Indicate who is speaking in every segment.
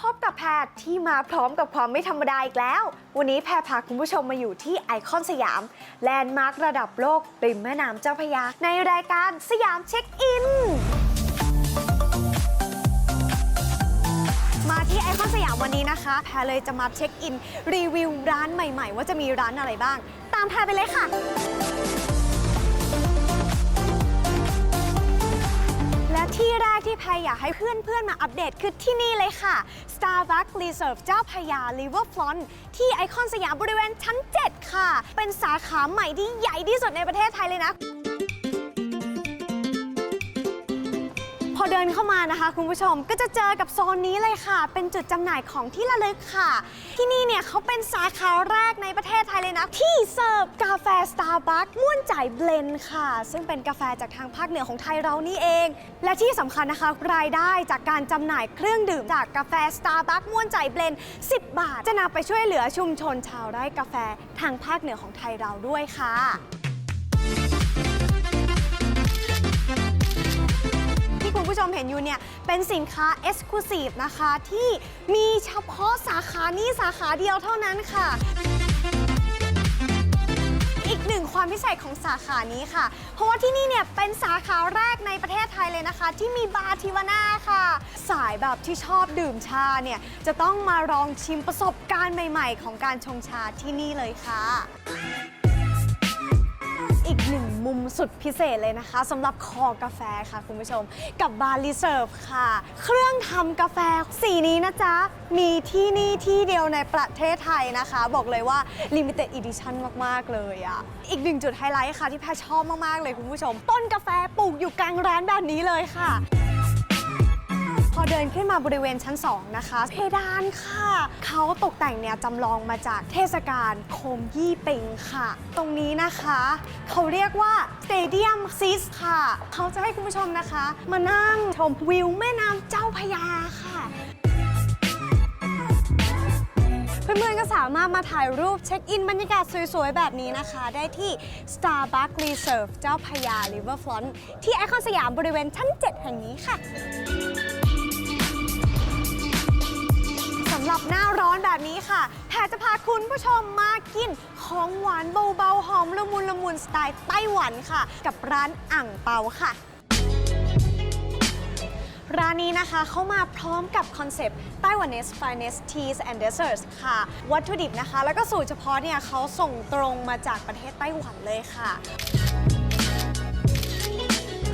Speaker 1: พบกับแพรที่มาพร้อมกับความไม่ธรรมดาอีกแล้ว วันนี้แพรพาคุณผู้ชมมาอยู่ที่ไอคอนสยาม แลนด์มาร์คระดับโลกริมแม่น้ำเจ้าพระยา ในรายการสยามเช็คอิน มาที่ไอคอนสยามวันนี้นะคะ แพรเลยจะมาเช็คอิน รีวิวร้านใหม่ ๆ ว่าจะมีร้านอะไรบ้าง ตามแพรไปเลยค่ะ ที่แรกที่พายอยากให้เพื่อนๆ มาอัปเดตคือที่นี่เลยค่ะ Starbucks Reserve เจ้าพยา Riverfront ที่ไอคอนสยามบริเวณชั้น 7 ค่ะ เป็นสาขาใหม่ที่ใหญ่ที่สุดในประเทศไทยเลยนะ เดินเข้ามานะคะ คุณผู้ชมก็จะเจอกับโซนนี้เลยค่ะ เป็นจุดจำหน่ายของที่ระลึกค่ะ ที่นี่เนี่ยเขาเป็นสาขาแรกในประเทศไทยเลยนะ ที่เสิร์ฟกาแฟ Starbucks ม่วนใจเบลนด์ค่ะ ซึ่งเป็นกาแฟจากทางภาคเหนือของไทยเรานี่เอง และที่สำคัญนะคะรายได้จากการจำหน่ายเครื่องดื่มจากกาแฟ Starbucks ม่วนใจเบลนด์10 บาท จะนำไปช่วยเหลือชุมชนชาวไร่กาแฟทางภาคเหนือของไทยเราด้วยค่ะ มเห็นอยู่เนี่ยเป็นสินค้า Exclusive นะคะ ที่มีเฉพาะสาขานี้สาขาเดียวเท่านั้นค่ะอีกหนึ่งความพิเศษของสาขานี้ค่ะ เพราะว่าที่นี่เนี่ยเป็นสาขาแรกในประเทศไทยเลยนะคะ ที่มีบาร์ทิวาน่าค่ะ สายแบบที่ชอบดื่มชาเนี่ยจะต้องมาลองชิมประสบการณ์ใหม่ ๆ ของการชงชาที่นี่เลยค่ะ มุมสุดพิเศษเลยนะคะสำหรับคอกาแฟค่ะคุณผู้ชม กับบาร์รีเซิร์ฟค่ะ เครื่องทำกาแฟสีนี้นะจ๊ะ มีที่นี่ที่เดียวในประเทศไทยนะคะ บอกเลยว่า Limited Edition มาก ๆ เลยอะ่ะ อีกหนึ่งจุดไฮไลท์ค่ะที่แพชชอบมาก ๆ เลยคุณผู้ชม ต้นกาแฟปลูกอยู่กลางร้านแบบนี้เลยค่ะ พอเดินขึ้นมาบริเวณชั้น 2 นะคะ เพดานค่ะ เขาตกแต่งเนี่ยจำลองมาจากเทศกาลโคมยี่เป่งค่ะ ตรงนี้นะคะ เขาเรียกว่า Stadium s i s ค่ะ เขาจะให้คุณผู้ชมนะคะ มานั่งชมวิวแม่น้ำเจ้าพยาค่ะเพื่อนๆ ก็สามารถมาถ่ายรูปเช็คอินบรรยากาศสวยๆ แบบนี้นะคะ ได้ที่ Starbucks Reserve เจ้าพยา Riverfront ที่ไอคอนสยามบริเวณชั้น 7 แห่งนี้ค่ะ หรับหน้าร้อนแบบนี้ค่ะแพรจะพาคุณผู้ชมมากินของหวานเบาๆหอมละมุนละมุนสไตล์ไต้หวันค่ะ กับร้านอ่างเปาค่ะ ร้านนี้นะคะเข้ามาพร้อมกับคอนเซปต์ไต้หวัน Nest Finest Teas and Desserts ค่ะ วัตถุดิบนะคะ แล้วก็สูตรเฉพาะเนี่ยเขาส่งตรงมาจากประเทศไต้หวันเลยค่ะ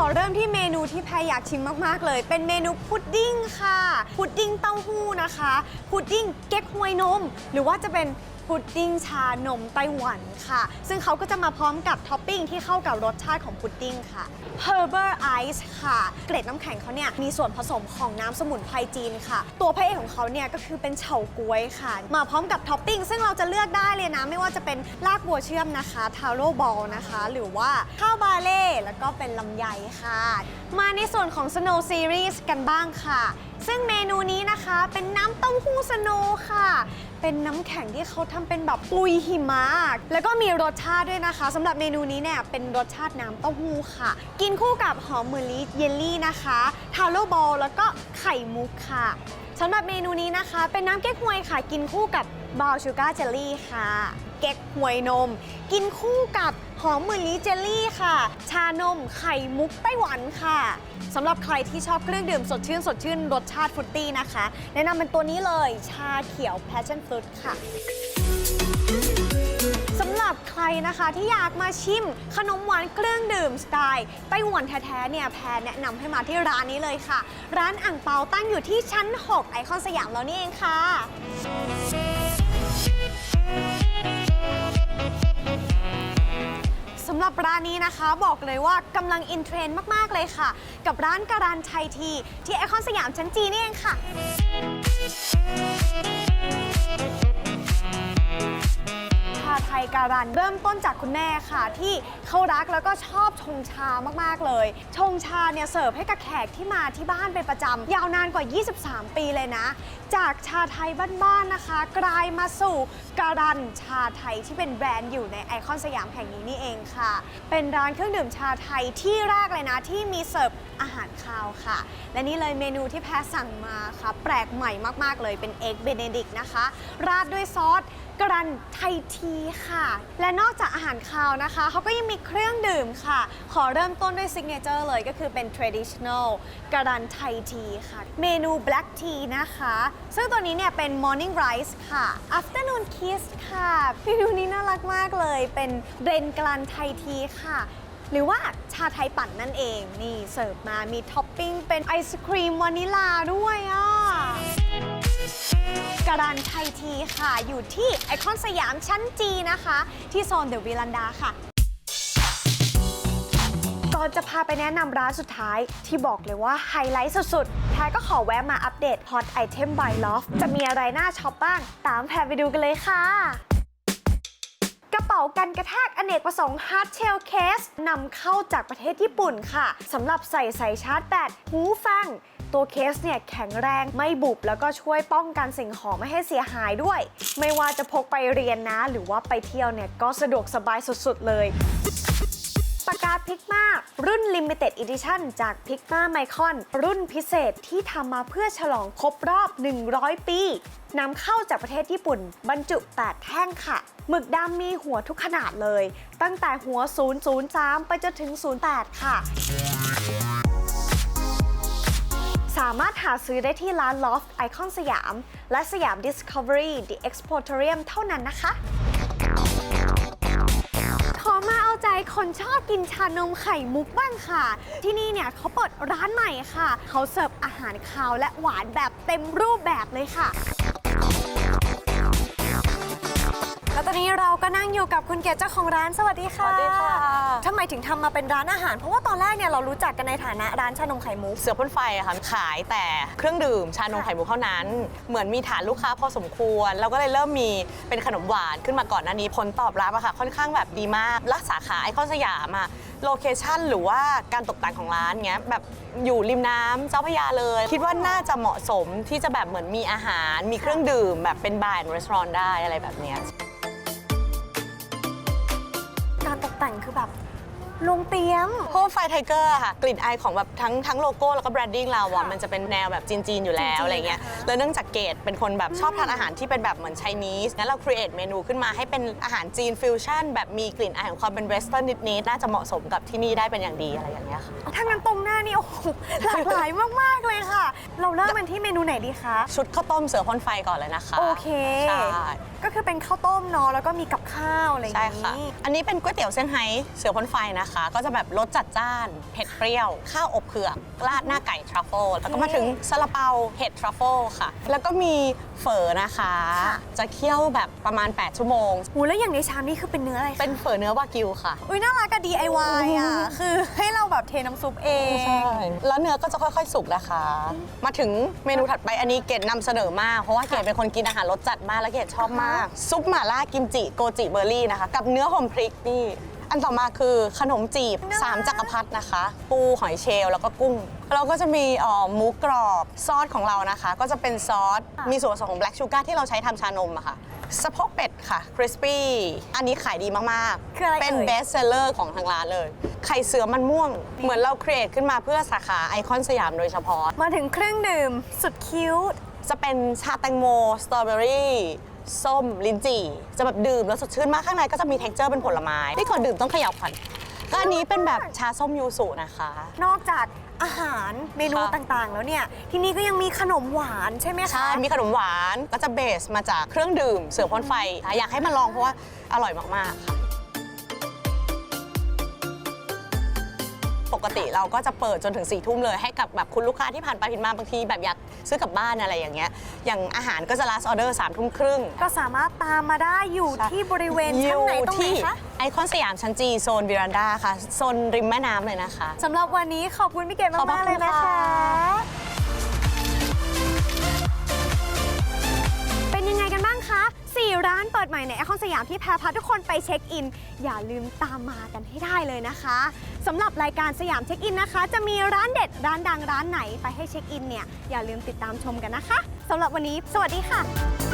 Speaker 1: ขอเริ่มที่เมนูที่แพรอยากชิมมาก ๆ เลย เป็นเมนูพุดดิ้งค่ะ พุดดิ้งเต้าหู้นะคะ พุดดิ้งเก๊กฮวยนม หรือว่าจะเป็น พุดดิ้งชานมไต้หวันค่ะ ซึ่งเขาก็จะมาพร้อมกับท็อปปิ้งที่เข้ากับรสชาติของพุดดิ้งค่ะ Herber Ice ค่ะ เกล็ดน้ำแข็งเขาเนี่ยมีส่วนผสมของน้ำสมุนไพรจีนค่ะ ตัวพระเอกของเขาเนี่ยก็คือเป็นเฉาก๊วยค่ะ มาพร้อมกับท็อปปิ้งซึ่งเราจะเลือกได้เลยนะ ไม่ว่าจะเป็นรากบัวเชื่อมนะคะทาโร่บอลนะคะ หรือว่าข้าวบาเล่แล้วก็เป็นลำไยค่ะ มาในส่วนของ Snow Series กันบ้างค่ะ ซึ่งเมนูนี้นะคะเป็นน้ำเต้าหู้สโนว์ค่ะ เป็นน้ำแข็งที่เขาททำเป็นแบบปุยหิมะแล้วก็มีรสชาติด้วยนะคะสำหรับเมนูนี้เนี่ยเป็นรสชาติน้ำเต้าหู้ค่ะ กินคู่กับหอมมือลิเยลลี่นะคะทาโร่บอลแล้วก็ไข่มุกค่ะสำหรับเมนูนี้นะคะ เป็นน้ำเก๊กฮวยค่ะ กินคู่กับบาวชูการ์เจลลี่ค่ะ เก๊กฮวยนม กินคู่กับหอมมือลิเจลลี่ค่ะ ชานมไข่มุกไต้หวันค่ะสำหรับใครที่ชอบเครื่องดื่มสดชื่นสดชื่นรสชาติฟรุตตี้นะคะ แนะนำเป็นตัวนี้เลยชาเขียว passion fruit ค่ะ สำหรับใครนะคะที่อยากมาชิมขนมหวานเครื่องดื่มสไตล์ไต้หวันแท้ๆเนี่ยแพรแนะนำให้มาที่ร้านนี้เลยค่ะ ร้านอ่างเปาตั้งอยู่ที่ชั้น 6 ไอคอนสยามแล้วนี่เองค่ะ สำหรับร้านนี้นะคะบอกเลยว่ากำลังอินเทรนด์มากๆเลยค่ะ กับร้านการันชัยที ที่ไอคอนสยามชั้นจีนี่เองค่ะ ไทยการัน เริ่มต้นจากคุณแม่ค่ะ ที่เขารักแล้วก็ชอบชงชามากๆเลย ชงชาเนี่ยเสิร์ฟให้กับแขกที่มาที่บ้านเป็นประจำยาวนานกว่า 23 ปีเลยนะ จากชาไทยบ้านๆนะคะ กลายมาสู่การันชาไทยที่เป็นแบรนด์อยู่ในไอคอนสยามแห่งนี้นี่เองค่ะ เป็นร้านเครื่องดื่มชาไทยที่แรกเลยนะที่มีเสิร์ฟอาหารคาวค่ะ และนี่เลยเมนูที่แพรสั่งมาค่ะ แปลกใหม่มากๆเลยเป็นเอ็กเบเนดิกนะคะ ราดด้วยซอส กรันไทยทีค่ะ และนอกจากอาหารคาวนะคะ เขาก็ยังมีเครื่องดื่มค่ะ ขอเริ่มต้นด้วยซิกเนเจอร์เลยก็คือเป็น traditional กรันไทยทีค่ะ เมนู black tea นะคะ ซึ่งตัวนี้เนี่ยเป็น morning rice ค่ะ afternoon kiss ค่ะเมนูนี้น่ารักมากเลยเป็นเบรนกรันไทยทีค่ะหรือว่าชาไทยปั่นนั่นเอง นี่เสิร์ฟมามีท็อปปิ้งเป็นไอศครีมวานิลาด้วยอะ การันไทยทีค่ะ อยู่ที่ไอคอนสยามชั้นจีนะคะ ที่โซนเดอะวิลันดาค่ะ ก่อนจะพาไปแนะนำร้านสุดท้ายที่บอกเลยว่าไฮไลท์สุดๆแพรก็ขอแวะมาอัปเดต Hot Item by Loft จะมีอะไรน่าช็อปบ้าง ตามแพรไปดูกันเลยค่ะกระเป๋ากันกระแทกอเนกประสงค์ Hard Shell Case นำเข้าจากประเทศญี่ปุ่นค่ะสำหรับใส่ใส่ชาร์จแบตหูฟัง ตัวเคสเนี่ยแข็งแรงไม่บุบแล้วก็ช่วยป้องกันสิ่งของไม่ให้เสียหายด้วย ไม่ว่าจะพกไปเรียนนะ หรือว่าไปเที่ยวเนี่ยก็สะดวกสบายสุดๆเลยปากกาพิกมารุ่น Limited Edition จาก Pigma Micron รุ่นพิเศษที่ทำมาเพื่อฉลองครบรอบ 100 ปีนำเข้าจากประเทศญี่ปุ่น บรรจุ 8 แท่งค่ะ หมึกดำมีหัวทุกขนาดเลย ตั้งแต่หัว 003 ไปจนถึง 08 ค่ะ สามารถหาซื้อได้ที่ร้าน Loft Icon สยาม และสยาม Discovery The Exportorium เท่านั้นนะคะขอมาเอาใจคนชอบกินชานมไข่มุกบ้างค่ะ ที่นี่เนี่ยเขาเปิดร้านใหม่ค่ะ เขาเสิร์ฟอาหารคาวและหวานแบบเต็มรูปแบบเลยค่ะ นนี้เราก็นั่งอยู่กับคุณเกศเจ้าของร้านสวัสดีค่ะ
Speaker 2: สวัสดีค่ะ
Speaker 1: ทำไมถึงทำมาเป็นร้านอาหาร เพราะว่าตอนแรกเนี่ยเรารู้จักกันในฐานะร้านชานมไข่มุก
Speaker 2: เสือพ่นไฟอะค่ะขายแต่เครื่องดื่มชานมไข่มุกเท่านั้น เหมือนมีฐานลูกค้าพอสมควรแล้วก็เลยเริ่มมีเป็นขนมหวานขึ้นมาก่อนหน้านี้ผลตอบรับอะค่ะค่อนข้างแบบดีมากรักสาขาไอคอนสยามอะโลเคชั่นหรือว่าการตกแต่งของร้านเงี้ยแบบอยู่ริมน้ำเจ้าพระยาเลย คิดว่าน่าจะเหมาะสมที่จะแบบเหมือนมีอาหาร มีเครื่องดื่มแบบเป็นบาร์รีสอร์ทได้อะไรแบบเนี้ย
Speaker 1: แต่งคือแบบ ลงเตียม
Speaker 2: เพราะว่าไฟไทเกอร์ค่ะ กลิ่นอายของแบบทั้งทั้งโลโก้แล้วก็แบรนดิ้งเราอะ
Speaker 1: ค่ะ
Speaker 2: มันจะเป็นแนวแบบจีน ๆ อยู่แล้ว
Speaker 1: จีนๆ
Speaker 2: อะไรเงี้ย
Speaker 1: นะคะ
Speaker 2: แล้วเนื่องจากเกดเป็นคนแบบชอบทานอาหารที่เป็นแบบเหมือนไชนีสงั้นเราครีเอทเมนูขึ้นมาให้เป็นอาหารจีนฟิวชั่นแบบมีกลิ่นอายของความเป็นเวสเทิร์นนิดๆน่าจะเหมาะสมกับที่นี่ได้เป็นอย่างดีอะไรอย่างเงี้ยค่ะ
Speaker 1: ถ้างั้นตรงหน้านี่โอ้โหหลากหลายมาก ๆ เลยค่ะ เราเริ่มกันที่เมนูไหนดีคะ
Speaker 2: ชุดข้าวต้มเสือพ่นไฟก่อนเลยนะคะ
Speaker 1: โอเค
Speaker 2: ใช่
Speaker 1: ก็คือเป็นข้าวต้มเนาะแล้วก็มีกับข้าวอะไรอย่าง
Speaker 2: ใช่
Speaker 1: นี้
Speaker 2: ค่ะอันนี้เป็นก๋วยเตี๋ยวเซี่ยงไฮ้เสือพ่นไฟนะคะก็จะแบบรสจัดจ้าน เผ็ดเปรี้ยว ข้าวอบเผือก ราดหน้าไก่ทรัฟเฟิลแล้วก็มาถึงซาลาเปาเห็ดทรัฟเฟิลค่ะ แล้วก็มีเฝอนะคะ จะเคี่ยวแบบประมาณ 8 ชั่วโมง
Speaker 1: หูแล้วอย่างในชามนี่คือเป็นเนื้ออะไรคะ
Speaker 2: เป็นเฝอเนื้อวากิวค่ะ
Speaker 1: อุ้ยน่ารักกับ DIY อะ คือให้เราแบบเทน้ำซุปเอง
Speaker 2: แล้วเนื้อก็จะค่อยๆ สุกนะคะ มาถึงเมนูถัดไปอันนี้เกดนำเสนอมาก เพราะว่าเกดเป็นคนกินอาหารรสจัดมาก และเกดชอบมาก ซุปหม่าล่ากิมจิโกจิเบอร์รี่นะคะ กับเนื้อหอมพริกนี่ อันต่อมาคือขนมจีบ
Speaker 1: น่ารัก
Speaker 2: สามจักรพรรดินะคะ ปูหอยเชลล์แล้วก็กุ้ง เราก็จะมีเอ่อหมูกรอบซอสของเรานะคะ ก็จะเป็นซอส มีส่วนผสมของแบล็กชูการ์ที่เราใช้ทำชานมอะค่ะสะโพกเป็ดค่ะคริสปี้อันนี้ขายดีมาก
Speaker 1: คืออะไร
Speaker 2: ๆเป็น
Speaker 1: เอ่ย
Speaker 2: เบสเซลเลอร์ของทางร้านเลย ไข่เสือมันม่วง เหมือนเราครีเอทขึ้นมาเพื่อสาขาไอคอนสยามโดยเฉพาะ
Speaker 1: มาถึงเครื่องดื่มสุดคิ้ว
Speaker 2: จะเป็นชาแตงโม สตรอเบอรี่ ส้มลิ้นจี่ จะแบบดื่มแล้วสดชื่นมากข้างในก็จะมี t e x t อร์เป็นผลไม้ที่ก่อนดื่มต้องเขย่าขวัญก็อันนี้เป็นแบบชาส้มยูสุนะคะ
Speaker 1: นอกจากอาหารเมนู
Speaker 2: ค่ะ
Speaker 1: ต่างๆ แล้วเนี่ย ที่นี่ก็ยังมีขนมหวานใช่ไหมคะ
Speaker 2: ใช่ มีขนมหวานก็จะเบสมาจากเครื่องดื่มเสือพ่นไฟอยากให้มาลองเพราะว่าอร่อยมากๆค่ะ กติเราก็จะเปิดจนถึง4ี่ทุ่มเลยให้กับแบบคุณลูกค้าที่ผ่านไปผ่านมาบางทีแบบอยากซื้อกลับบ้านอะไรอย่างเงี้ย อย่างอาหารก็จะ last order สามทุ่มครึ่ง
Speaker 1: ก็สามารถตามมาได้อยู่ที่บริเวณชั้นไหนตรงไหน
Speaker 2: ที่
Speaker 1: คะ
Speaker 2: ไอคอนสยามชั้นจีโซนวิรันดาค่ะ โซนริมแม่น้ำเลยนะคะ
Speaker 1: สำหรับวันนี้ขอบคุณพี่เกด
Speaker 2: ขอบพ
Speaker 1: มากๆ
Speaker 2: ระ
Speaker 1: เลยนะ
Speaker 2: คุณ
Speaker 1: คะ ร้านเปิดใหม่ในแอคอนสยามที่แพรพาทุกคนไปเช็คอิน อย่าลืมตามมากันให้ได้เลยนะคะสำหรับรายการสยามเช็คอินนะคะ จะมีร้านเด็ดร้านดังร้านไหนไปให้เช็คอินเนี่ยอย่าลืมติดตามชมกันนะคะสำหรับวันนี้ สวัสดีค่ะ